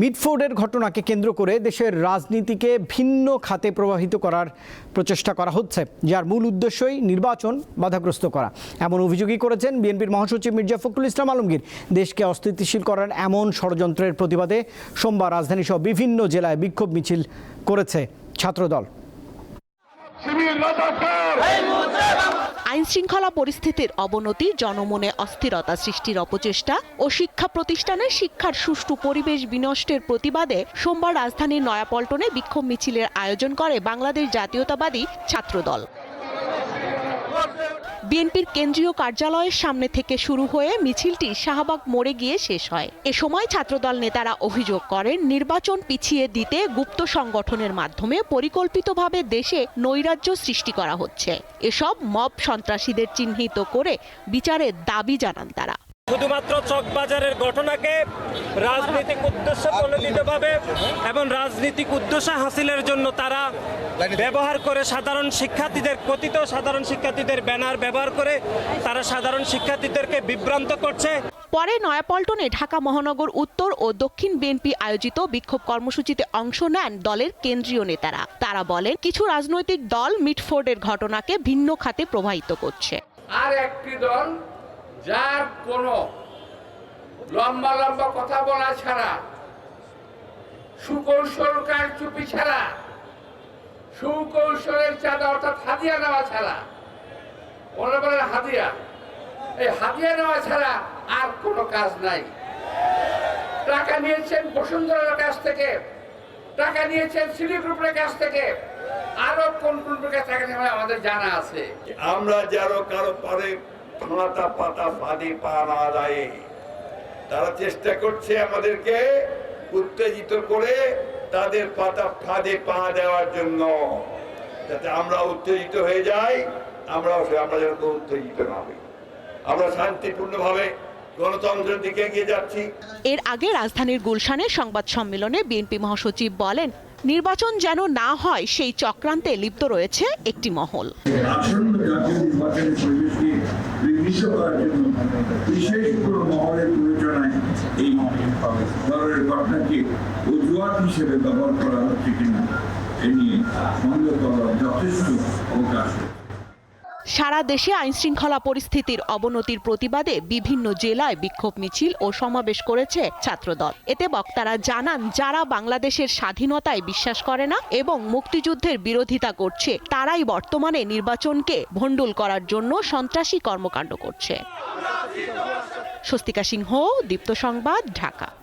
মিডফোর্ডের ঘটনাকে কেন্দ্র করে দেশের রাজনীতিকে ভিন্ন খাতে প্রবাহিত করার প্রচেষ্টা করা হচ্ছে, যার মূল উদ্দেশ্যই নির্বাচন বাধাগ্রস্ত করা। এমন অভিযোগই করেছেন বিএনপির মহাসচিব মির্জা ফখরুল ইসলাম আলমগীর। দেশকে অস্থিতিশীল করার এমন ষড়যন্ত্রের প্রতিবাদে সোমবার রাজধানী সহ বিভিন্ন জেলায় বিক্ষোভ মিছিল করেছে ছাত্রদল। শিবির রাজাকার আইন শৃঙ্খলা পরিস্থিতির অবনতি, জনমনে অস্থিরতা সৃষ্টির অপচেষ্টা ও শিক্ষা প্রতিষ্ঠানে শিক্ষার সুষ্ঠু পরিবেশ বিনষ্টের প্রতিবাদে সোমবার রাজধানীর নয়াপল্টনে বিক্ষোভ মিছিলের আয়োজন করে বাংলাদেশ জাতীয়তাবাদী ছাত্রদল। বিএনপির কেন্দ্রীয় কার্যালয়ের সামনে থেকে শুরু হয়ে মিছিলটি শাহবাগ মোড়ে গিয়ে শেষ হয়। এ সময় ছাত্রদল নেতারা অভিযোগ করেন, নির্বাচন পিছিয়ে দিতে গুপ্ত সংগঠনের মাধ্যমে পরিকল্পিতভাবে দেশে নৈরাজ্য সৃষ্টি করা হচ্ছে। এসব মব সন্ত্রাসীদের চিহ্নিত করে বিচারের দাবি জানান তারা। শুধুমাত্র চকবাজারের ঘটনাকে রাজনৈতিক উদ্দেশ্য প্রণোদিতভাবে এবং রাজনৈতিক উদ্দেশ্য হাসিলের জন্য তারা ব্যবহার করে সাধারণ শিক্ষার্থীদের কথিত সাধারণ শিক্ষার্থীদের ব্যানার ব্যবহার করে তারা সাধারণ শিক্ষার্থীদেরকে বিভ্রান্ত করছে। পরে নয়াপল্টনে ঢাকা মহানগর উত্তর ও দক্ষিণ বিএনপি আয়োজিত বিক্ষোভ কর্মসূচিতে অংশ নেন দলের কেন্দ্রীয় নেতারা। তারা বলেন কিছু রাজনৈতিক দল মিটফোর্ডের ঘটনাকে ভিন্ন খাতে প্রবাহিত করছে। আর একটি দল যার কোনো লম্বা লম্বা কথা বলা ছাড়া, সুকৌশল কার চুপি ছাড়া, সুকৌশলের চাঁদা অর্থাৎ হাদিয়া নেওয়া ছাড়া ওরা বলে হাদিয়া। এই হাদিয়া নেওয়া ছাড়া আর কোনো কাজ নাই। টাকা নিয়েছেন বসুন্ধরার কাছ থেকে, টাকা নিয়েছেন সিলি গ্রুপের কাছ থেকে, আরও কোন কোন প্রকার টাকা আমাদের জানা আছে? আমরা যারো কারও পারে মাথা পাতা ফাঁদে পা না দেয় তারা চেষ্টা করছে আমাদেরকে উত্তেজিত করে তাদের পাতা ফাঁদে পা দেওয়ার জন্য। যাতে আমরা উত্তেজিত হয়ে যাই আমরা আমরা যেন উত্তেজিত না হই। আমরা শান্তিপূর্ণভাবে গণতন্ত্রের দিকে এগিয়ে যাচ্ছি। এর আগে রাজধানীর গুলশানে সংবাদ সম্মেলনে বিএনপি মহাসচিব বলেন নির্বাচন যেন না হয় সেই চক্রান্তে লিপ্ত রয়েছে একটি মহল। করার জন্য বিশেষ কোনো মহলের প্রয়োজনায় এই দলের ঘটনাকে অজুহাত হিসেবে ব্যবহার করা হচ্ছে কিনা, এ নিয়ে সন্দেহ করার যথেষ্ট অবকাশ। সারা দেশে আইন শৃঙ্খলা পরিস্থিতির অবনতির প্রতিবাদে বিভিন্ন জেলায় বিক্ষোভ মিছিল ও সমাবেশ করেছে ছাত্রদল। এতে বক্তারা জানান, যারা বাংলাদেশের স্বাধীনতায় বিশ্বাস করে না এবং মুক্তিযুদ্ধের বিরোধিতা করছে, তারাই বর্তমানে নির্বাচনকে ভণ্ডুল করার জন্য সন্ত্রাসী কর্মকাণ্ড করছে। স্বস্তিকা সিংহ, দীপ্ত সংবাদ, ঢাকা।